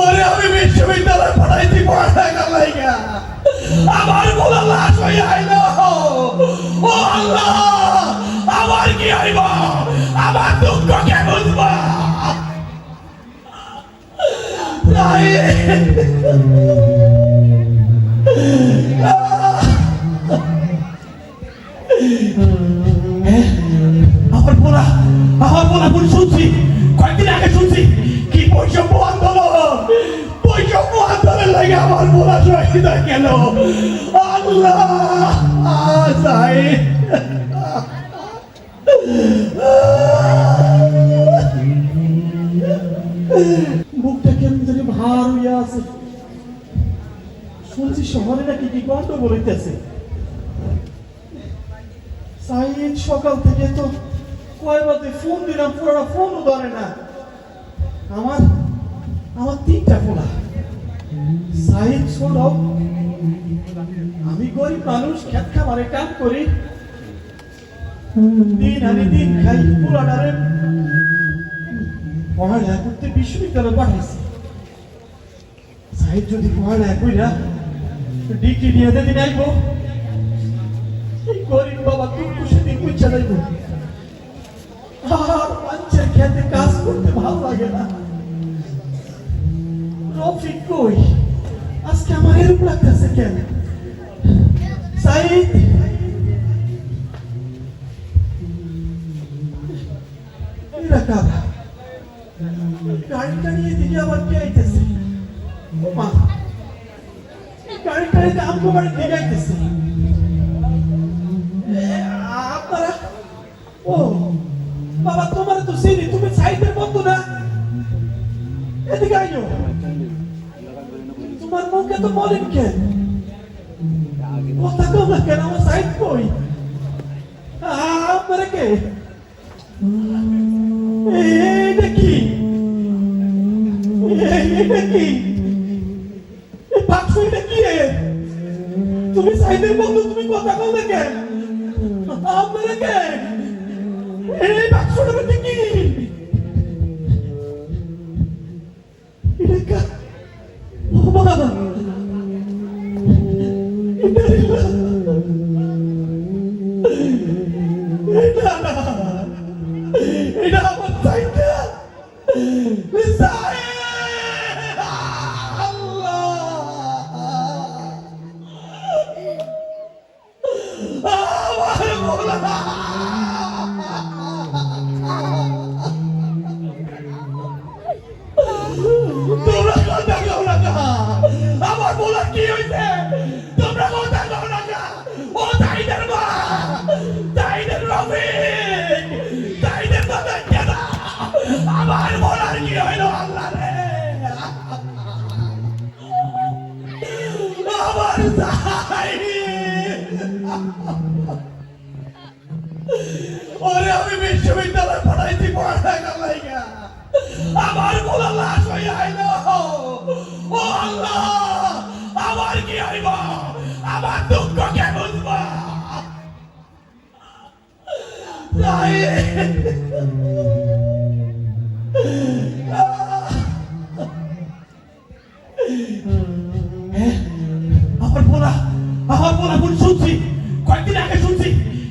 ওরে, আমি বিশ্ববিদ্যালয়ে পড়াইছি পড়ালেখা লাইগা আমার বলা লাশ হয়ে আইল। ও আল্লাহ, আমার কি হইব? আমার দুঃখ কে বুঝব? তাই আমার বলা আমার বলা ভুল শুনছি, কয়েকদিন আগে শুনছি, কি বৈষম্য আন্দোলন বৈষম্য আন্দোলন লাগে আমার বলা শহীদ গেল। আল্লাহ মুখটা কেমন জানি ভার হইয়া আছে। শুনছি শহরে নাকি কি গন্ড বলিতেছে সাইদ সকাল থেকে তো কয় বাজে ফোন দিলাম পুরোটা ফোনও ধরে না। আমার আমার তিনটা ফোনা সাইদ ছোট আমি গরিব মানুষ, খেত খামারে কাম করি। দিন আনি দিন খাই পুরাটারে পড়ালেখা করতে বিশ্ববিদ্যালয়ে পাঠাইছি। সাইদ যদি পড়ালেখা কইরা ডিগ্রি নিয়ে দিন আইবো গরিব বাবা দুঃখ সেদিন বুঝছে যাইব আর মানুষের খেতে কাজ করতে ভালো লাগে না। রফিক কই? আজকে আমার এরকম লাগতেছে কেন? সাইদ? গাড়িটা নিয়ে দিকে আবার কে আইতেছে? মা গাড়িটা আমগো বাড়ি দিকে আইতেছে। তো চিনি তুমি সাইডের বন্ধু না? এদিকে আইও তোমার মুখে তো বলেন কেন? কথা কম না কেন? আমার সাইড কই? আপনারা কে? এইটা কি এইটা কি বাক্স এটা কি? তুমি সাইডের বন্ধু, তুমি কথা কম না কেন? আপনারা কে? এই বাক্সটার মধ্যে কি? এটা বাবা এটা আমার! না। আমার বলার কি হইছে? তোমরা কথা কও না। ও তাইদের মা। তাইদের রফিক। তাইদের কথা কেনা। আমার বলার কি হইল আল্লাহ রে? আমার তাই। ওরে, আমি বিশ্ববিদ্যালয়ে পড়াইছি লাইগা আমার বলা লাশ হয়ে আমার বলা আমার বলা ভুল শুনছি। কয়েকদিন আগে শুনছি।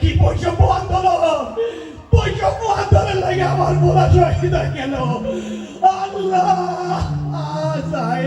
কি বৈষম্য আন্দোলন? বৈষম্য আন্দোলন লাগে আমার বলা শহীদ হয়ে গেল আল্লাহ যাই।